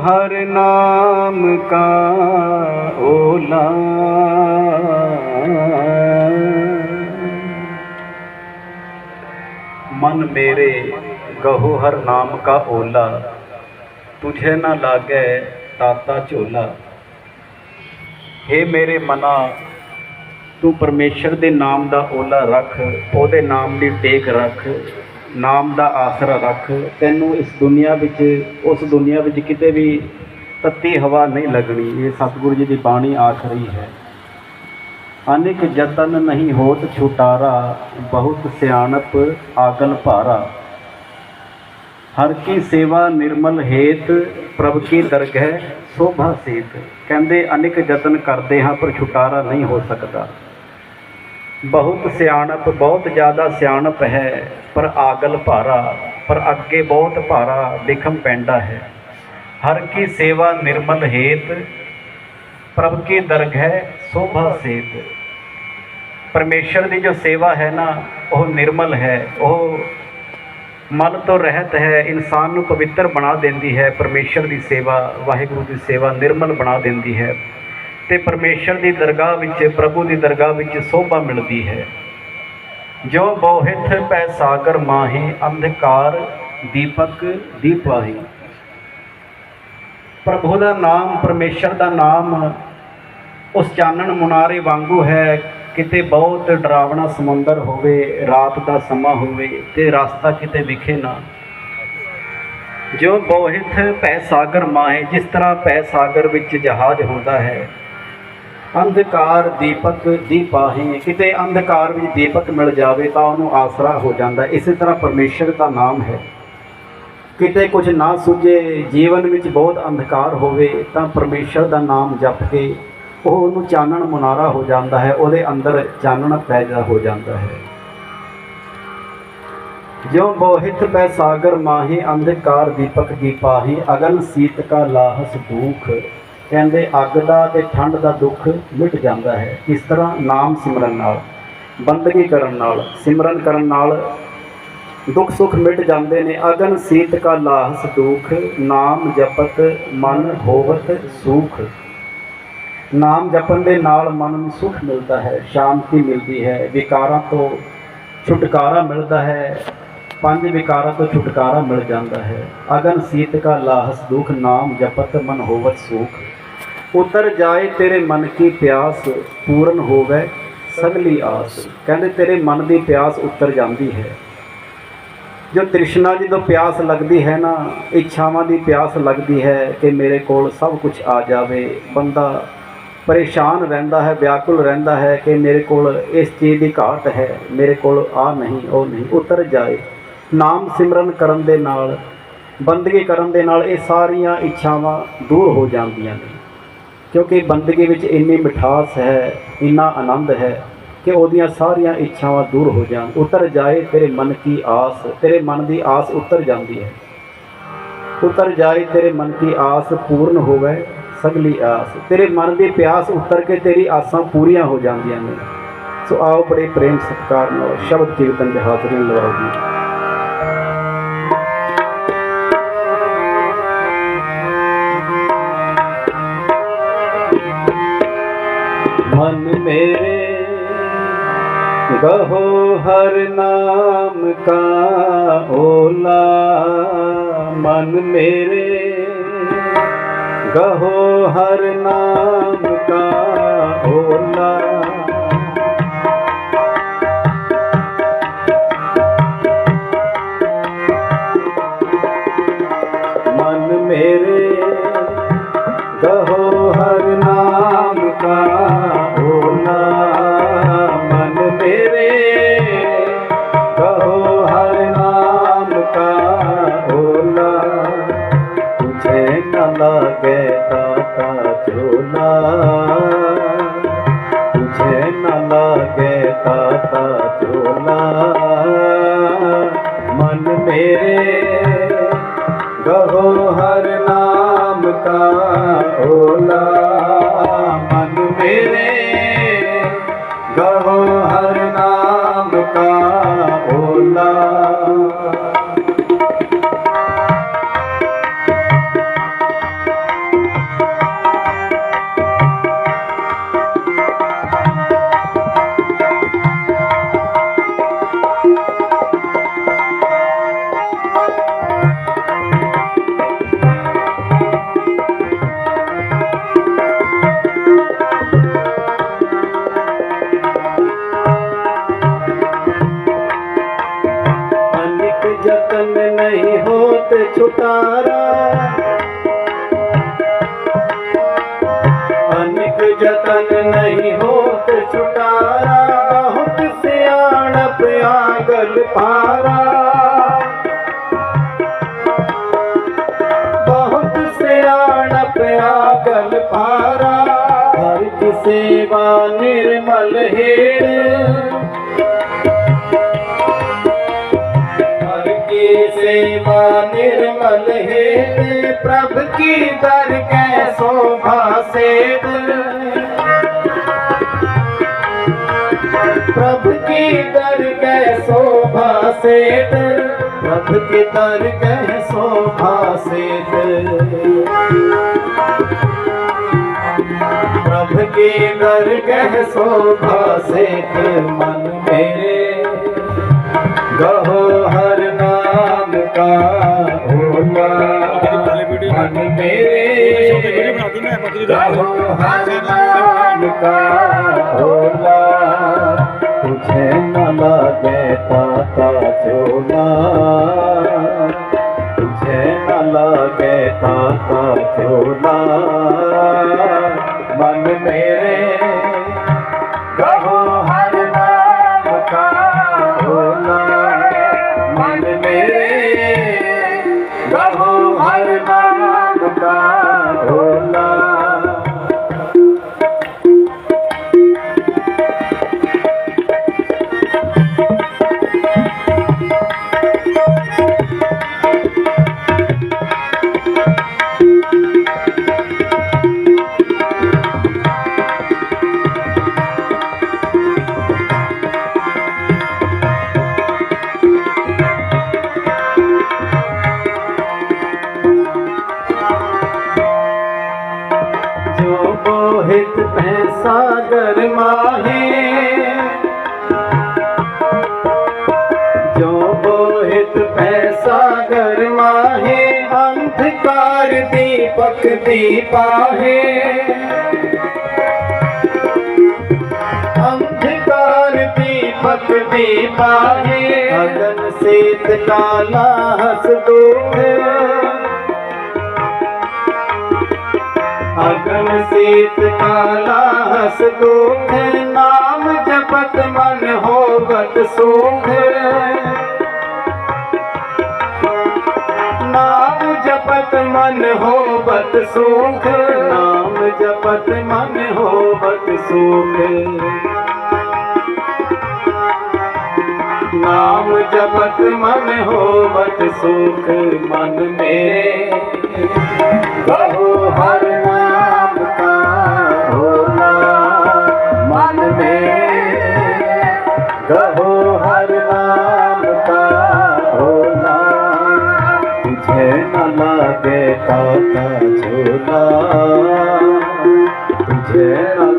हर नाम का ओला मन मेरे गहो हर नाम का ओला तुझे न लागे ਤਾਤਾ ਝੋਲਾ हे ਮੇਰੇ ਮਨਾ ਤੂੰ ਪਰਮੇਸ਼ਰ ਦੇ ਨਾਮ ਦਾ ਓਲਾ ਰੱਖ ਉਹਦੇ ਨਾਮ ਦੀ ਟੇਕ ਰੱਖ ਨਾਮ ਦਾ ਆਸਰਾ ਰੱਖ। ਤੈਨੂੰ ਇਸ ਦੁਨੀਆ ਵਿੱਚ, ਉਸ ਦੁਨੀਆ ਵਿੱਚ ਕਿਤੇ ਵੀ ਤੱਤੀ ਹਵਾ ਨਹੀਂ ਲੱਗਣੀ। ਇਹ ਸਤਿਗੁਰੂ ਜੀ ਦੀ ਬਾਣੀ ਆਖ ਰਹੀ ਹੈ। ਅਨੇਕ ਯਤਨ ਨਹੀਂ ਹੋਤ ਛੁਟਾਰਾ, ਬਹੁਤ ਸਿਆਣਪ ਆਗਲ ਭਾਰਾ। ਹਰ ਕੀ ਸੇਵਾ ਨਿਰਮਲ ਹੇਤ, ਪ੍ਰਭ ਕੀ ਦਰਗਹਿ ਸੋਭਾ ਸੇਤ। ਕਹਿੰਦੇ ਅਨੇਕ ਯਤਨ ਕਰਦੇ ਹਾਂ, ਪਰ ਛੁਟਾਰਾ ਨਹੀਂ ਹੋ ਸਕਦਾ। ਬਹੁਤ ਸਿਆਣਪ, ਬਹੁਤ ਜ਼ਿਆਦਾ ਸਿਆਣਪ ਹੈ, ਪਰ ਆਗਲ ਭਾਰਾ, ਪਰ ਅੱਗੇ ਬਹੁਤ ਭਾਰਾ ਵਿਖਮ ਪੈਂਦਾ ਹੈ। ਹਰ ਕੀ ਸੇਵਾ ਨਿਰਮਲ ਹੇਤ, ਪ੍ਰਭ ਕੀ ਦਰਗ ਹੈ ਸੋਭਾ ਸੇਤ। ਪਰਮੇਸ਼ਰ ਦੀ ਜੋ ਸੇਵਾ ਹੈ ਨਾ, ਉਹ ਨਿਰਮਲ ਹੈ। ਉਹ ਮਲ ਤੋਂ ਰਹਿਤ ਹੈ, ਇਨਸਾਨ ਨੂੰ ਪਵਿੱਤਰ ਬਣਾ ਦਿੰਦੀ ਹੈ। ਪਰਮੇਸ਼ਰ ਦੀ ਸੇਵਾ, ਵਾਹਿਗੁਰੂ ਦੀ ਸੇਵਾ ਨਿਰਮਲ ਬਣਾ ਦਿੰਦੀ ਹੈ। ਤੇ ਪਰਮੇਸ਼ਰ ਦੀ ਦਰਗਾਹ ਵਿੱਚ, ਪ੍ਰਭੂ ਦੀ ਦਰਗਾਹ ਵਿੱਚ ਸੋਭਾ ਮਿਲਦੀ ਹੈ। ਜੋ ਬੋਹਿਥ ਪੈ ਸਾਗਰ ਮਾਹੀ, ਅੰਧਕਾਰ ਦੀਪਕ ਦੀਪਾਹੀ ਪ੍ਰਭੂ ਦਾ ਨਾਮ, ਪਰਮੇਸ਼ਰ ਦਾ ਨਾਮ ਉਸ ਚਾਨਣ ਮੁਨਾਰੇ ਵਾਂਗੂ ਹੈ, ਕਿਤੇ ਬਹੁਤ ਡਰਾਵਣਾ ਸਮੁੰਦਰ ਹੋਵੇ, ਰਾਤ ਦਾ ਸਮਾਂ ਹੋਵੇ ਤੇ ਰਸਤਾ ਕਿਤੇ ਵਿਖੇ ਨਾ। ਜੋ ਬੋਹਿਥ ਪੈ ਸਾਗਰ ਮਾਹੇ, ਜਿਸ ਤਰ੍ਹਾਂ ਪੈ ਸਾਗਰ ਵਿੱਚ ਜਹਾਜ਼ ਹੁੰਦਾ ਹੈ ਅੰਧਕਾਰ ਦੀਪਕ ਦੀਪਾਹੀ ਕਿਤੇ ਅੰਧਕਾਰ ਵਿੱਚ ਦੀਪਕ ਮਿਲ ਜਾਵੇ ਤਾਂ ਉਹਨੂੰ ਆਸਰਾ ਹੋ ਜਾਂਦਾ। ਇਸੇ ਤਰ੍ਹਾਂ ਪਰਮੇਸ਼ਰ ਦਾ ਨਾਮ ਹੈ। ਕਿਤੇ ਕੁਝ ਨਾ ਸੁਝੇ, ਜੀਵਨ ਵਿੱਚ ਬਹੁਤ ਅੰਧਕਾਰ ਹੋਵੇ ਤਾਂ ਪਰਮੇਸ਼ਰ ਦਾ ਨਾਮ ਜਪ ਕੇ ਉਹ ਉਹਨੂੰ ਚਾਨਣ ਮੁਨਾਰਾ ਹੋ ਜਾਂਦਾ ਹੈ, ਉਹਦੇ ਅੰਦਰ ਚਾਨਣ ਪੈਦਾ ਹੋ ਜਾਂਦਾ ਹੈ। ਜੋ ਬੋਹਿਤ ਪੈ ਸਾਗਰ ਮਾਹੀ, ਅੰਧਕਾਰ ਦੀਪਕ ਦੀਪਾਹੀ ਅਗਨ ਸੀਤ ਕਾ ਲਾਹਸ ਦੁਖ। ਕਹਿੰਦੇ ਅੱਗ ਦਾ ਤੇ ਠੰਡ ਦਾ ਦੁੱਖ ਮਿਟ ਜਾਂਦਾ ਹੈ। ਇਸ ਤਰ੍ਹਾਂ ਨਾਮ ਸਿਮਰਨ ਨਾਲ, ਬੰਦਗੀ ਕਰਨ ਨਾਲ, ਸਿਮਰਨ ਕਰਨ ਨਾਲ ਦੁੱਖ ਸੁੱਖ ਮਿਟ ਜਾਂਦੇ ਨੇ। ਅਗਨ ਸੀਤ ਕਾ ਲਾਹਸ ਦੁਖ, ਨਾਮ ਜਪਤ ਮਨ ਹੋਵਤ ਸੁਖ। ਨਾਮ ਜਪਣ ਦੇ ਨਾਲ ਮਨ ਨੂੰ ਸੁਖ ਮਿਲਦਾ ਹੈ, ਸ਼ਾਂਤੀ ਮਿਲਦੀ ਹੈ, ਵਿਕਾਰਾਂ ਤੋਂ ਛੁਟਕਾਰਾ ਮਿਲਦਾ ਹੈ, ਪੰਜ ਵਿਕਾਰਾਂ ਤੋਂ ਛੁਟਕਾਰਾ ਮਿਲ ਜਾਂਦਾ ਹੈ। ਅਗਨ ਸੀਤ ਕਾ ਲਾਹਸ ਦੁਖ, ਨਾਮ ਜਪਤ ਮਨ ਹੋਵਤ ਸੁਖ। ਉਤਰ ਜਾਏ ਤੇਰੇ ਮਨ ਕੀ ਪਿਆਸ ਪੂਰਨ ਹੋਵੇ ਸਗਲੀ ਆਸ। ਕਹਿੰਦੇ ਤੇਰੇ ਮਨ ਦੀ ਪਿਆਸ ਉਤਰ ਜਾਂਦੀ ਹੈ। ਜੋ ਤ੍ਰਿਸ਼ਨਾ ਜਦੋਂ ਪਿਆਸ ਲੱਗਦੀ ਹੈ ਨਾ, ਇੱਛਾਵਾਂ ਦੀ ਪਿਆਸ ਲੱਗਦੀ ਹੈ ਕਿ ਮੇਰੇ ਕੋਲ ਸਭ ਕੁਝ ਆ ਜਾਵੇ। ਬੰਦਾ ਪਰੇਸ਼ਾਨ ਰਹਿੰਦਾ ਹੈ, ਵਿਆਕੁਲ ਰਹਿੰਦਾ ਹੈ ਕਿ ਮੇਰੇ ਕੋਲ ਇਸ ਚੀਜ਼ ਦੀ ਘਾਟ ਹੈ, ਮੇਰੇ ਕੋਲ ਆ ਨਹੀਂ, ਉਹ ਨਹੀਂ। ਉਤਰ ਜਾਏ। ਨਾਮ ਸਿਮਰਨ ਕਰਨ ਦੇ ਨਾਲ, ਬੰਦਗੀ ਕਰਨ ਦੇ ਨਾਲ ਇਹ ਸਾਰੀਆਂ ਇੱਛਾਵਾਂ ਦੂਰ ਹੋ ਜਾਂਦੀਆਂ ਨੇ। ਕਿਉਂਕਿ ਬੰਦਗੀ ਵਿੱਚ ਇੰਨੀ ਮਿਠਾਸ ਹੈ, ਇੰਨਾ ਆਨੰਦ ਹੈ ਕਿ ਉਹਦੀਆਂ ਸਾਰੀਆਂ ਇੱਛਾਵਾਂ ਦੂਰ ਹੋ ਜਾਣ। ਉਤਰ ਜਾਏ ਤੇਰੇ ਮਨ ਕੀ ਆਸ, ਤੇਰੇ ਮਨ ਦੀ ਆਸ ਉਤਰ ਜਾਂਦੀ ਹੈ। ਉਤਰ ਜਾਏ ਤੇਰੇ ਮਨ ਕੀ ਆਸ ਪੂਰਨ ਹੋਵੇ ਸਗਲੀ ਆਸ। ਤੇਰੇ ਮਨ ਦੀ ਪਿਆਸ ਉਤਰ ਕੇ ਤੇਰੀ ਆਸਾਂ ਪੂਰੀਆਂ ਹੋ ਜਾਂਦੀਆਂ ਨੇ। ਸੋ ਆਓ ਬੜੇ ਪ੍ਰੇਮ ਸਤਿਕਾਰ ਨਾਲ ਸ਼ਬਦ ਕੀਰਤਨ ਦੇ ਹਾਜ਼ਰੀ ਲਵਾਓ ਜੀ। गहो हर नाम का ओला मन मेरे गहो हर नाम का ओला ਹੈ ਮਨ ਮੇਰੇ ਗਹੋ ਹਰ ਨਾਮ ਕਾ ਓਲਾ। ਮਨ ਮੇਰੇ ਅਕਲ ਪਾਰਾ। ਹਰ ਕੀ ਸੇਵਾ ਨਿਰਮਲ ਹੇੜ ਹਰ ਕੀ ਸੇਵਾ ਨਿਰਮਲ ਹੇੜ ਪ੍ਰਭ ਕੀ ਦਰ ਕੈ ਸੋਭਾ ਸੇੜ ਪ੍ਰਭ ਕੀ ਦਰ ਕੈ ਸੋਭਾ ਸੇਤ। ਪ੍ਰਭ ਕੀ ਦਰ ਕੈ ਸੋਭਾ ਸੇਤ। प्रभु की दर कै शोभा सेठ मन मेरे गहो हर नाम का होला मन मेरे गहो हर नाम का होला तुझे न लगे ताता चोला तुझे न लगे ताता चोला मन मेरे ਹਿਤ ਪੈ ਸਾਗਰ ਮਾਹੀ ਜੋ ਬੋਹਿਤ ਪੈ ਸਾਗਰ ਮਾਹੀ ਅੰਧਕਾਰ ਦੀਪਕ ਦੀਪਾਹੇ ਅੰਧਕਾਰ ਦੀਪਕ ਦੀਪਾਹੇ ਅਗਨ ਸੇਤ ਕਾਲਾ ਹਸ ਦੋਹੇ अगन सीत काला हस दुख नाम जपत मन होवत सुख। नाम जपत मन होवत सुख। नाम जपत मन होवत सुख। नाम जपत मन होवत सुख मन मेरे कहो हर পিছে না লাগে পাতা ঝোলা পিছে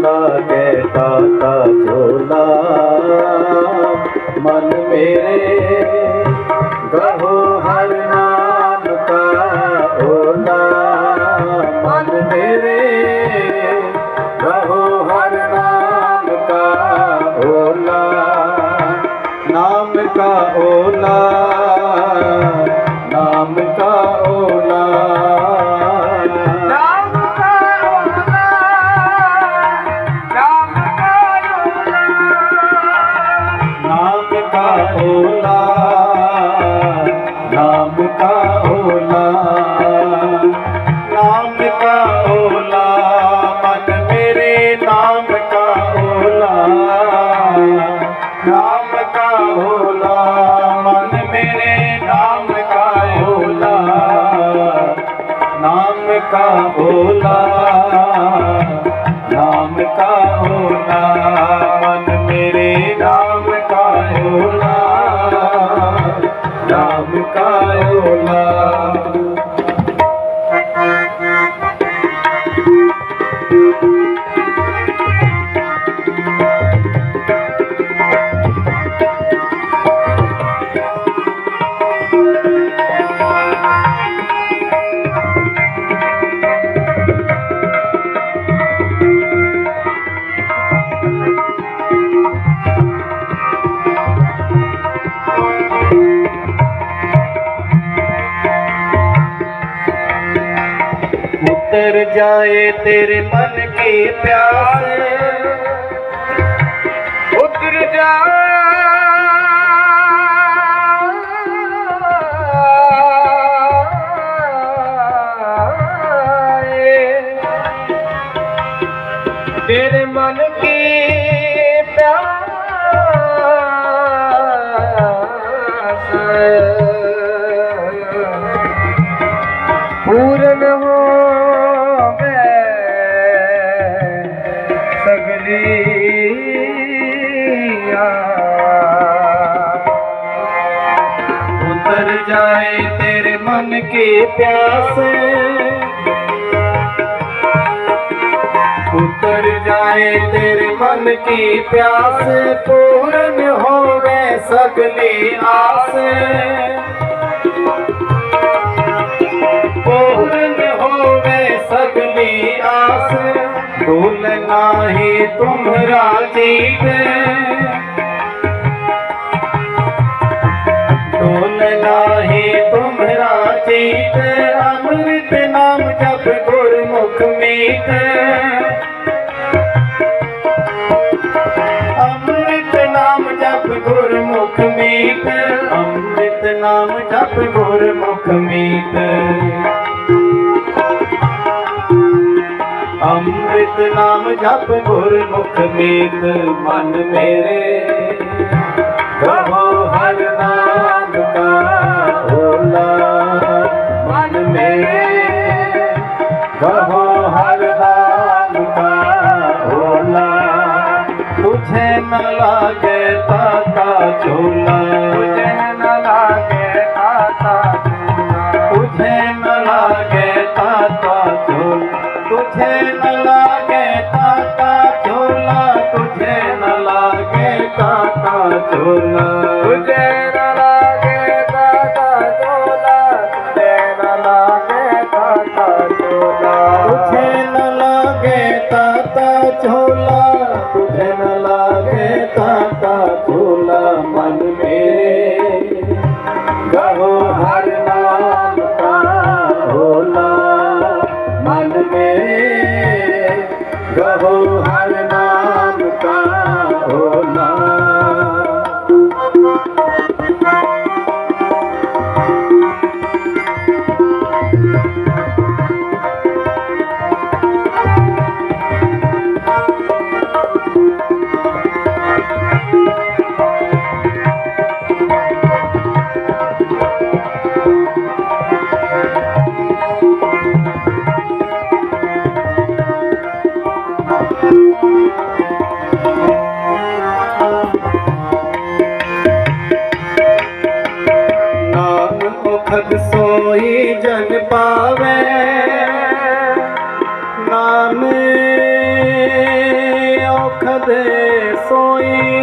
না লাগে পাতা ঝোলা মন মেরে नाम उतर जाए तेरे मन की प्यास उतर जाए तेरे मन की प्यास पूर्ण हो उतर जाए तेरे मन की प्यास उतर जाए तेरे मन की प्यास पूर्ण होवे सगली आस पूर्ण होवे सगली आस भूल नाही तुम्हरा जीत ਅਮ੍ਰਿਤ ਅੰਮ੍ਰਿਤ ਨਾਮ ਜਪ ਗੁਰਮੁਖ ਮੀਤ। ਅੰਮ੍ਰਿਤ ਨਾਮ ਜਪ ਗੁਰਮੁਖ ਮੀਤ। ਅੰਮ੍ਰਿਤ ਨਾਮ ਜਪ ਗੁਰਮੁਖ ਮੀਤ। ਮਨ ਮੇਰੇ झोला तुझे न लागे ताता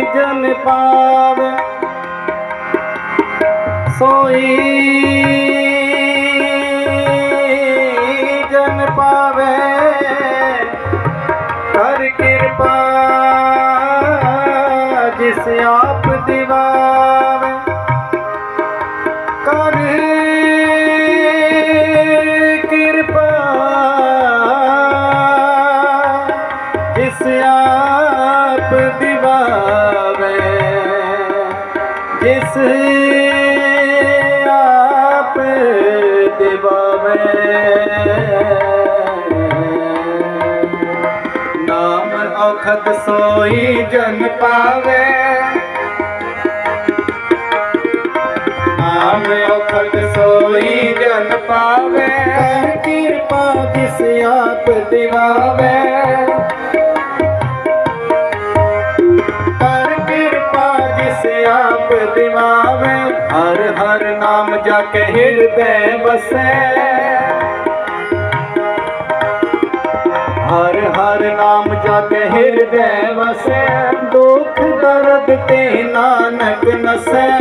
ਜਨ ਪਾਵੇ ਸੋਈ ਦਿਵਾਵੇ ਨਾਮ ਔਖਦ ਸੋਈ ਜਨ ਪਾਵੇ। ਨਾਮ ਔਖਦ ਸੋਈ ਜਨ ਪਾਵੇ। ਕਰ ਕਿਰਪਾ ਜਿਸ ਆਪ ਦਿਵਾਵੇ। ਆਪ ਹਰ ਹਰ ਨਾਮ ਜਾ ਕੇ ਹਿਰਦੈ ਵਸੈ। ਹਰ ਹਰ ਨਾਮ ਜਾ ਕੇ ਹਿਰਦੈ ਵਸੈ, ਦੁੱਖ ਦਰਦ ਤੇ ਨਾਨਕ ਨਸੈ।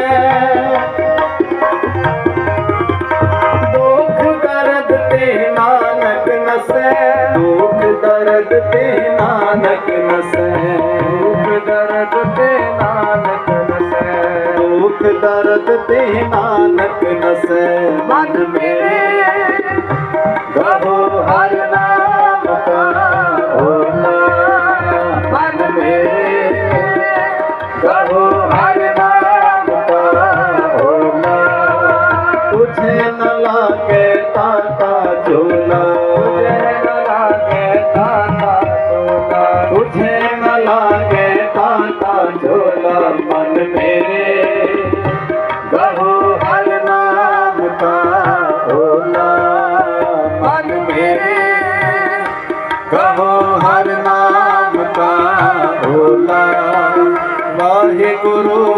ਦੁੱਖ ਦਰਦ ਤੇ ਨਾਨਕ ਨਸੈ। ਦੁੱਖ ਦਰਦ ਤੇ ਨਾਨਕ ਨਸੈ। ਦੁੱਖ ਦਰਦ ਤੇ ਦਰਦ ਤੇ ਨਾਨਕ ਨਸੈ ਮਨ ਮੇਰੇ। ਕਹੋ ਹਰ ਨਾਮ Guru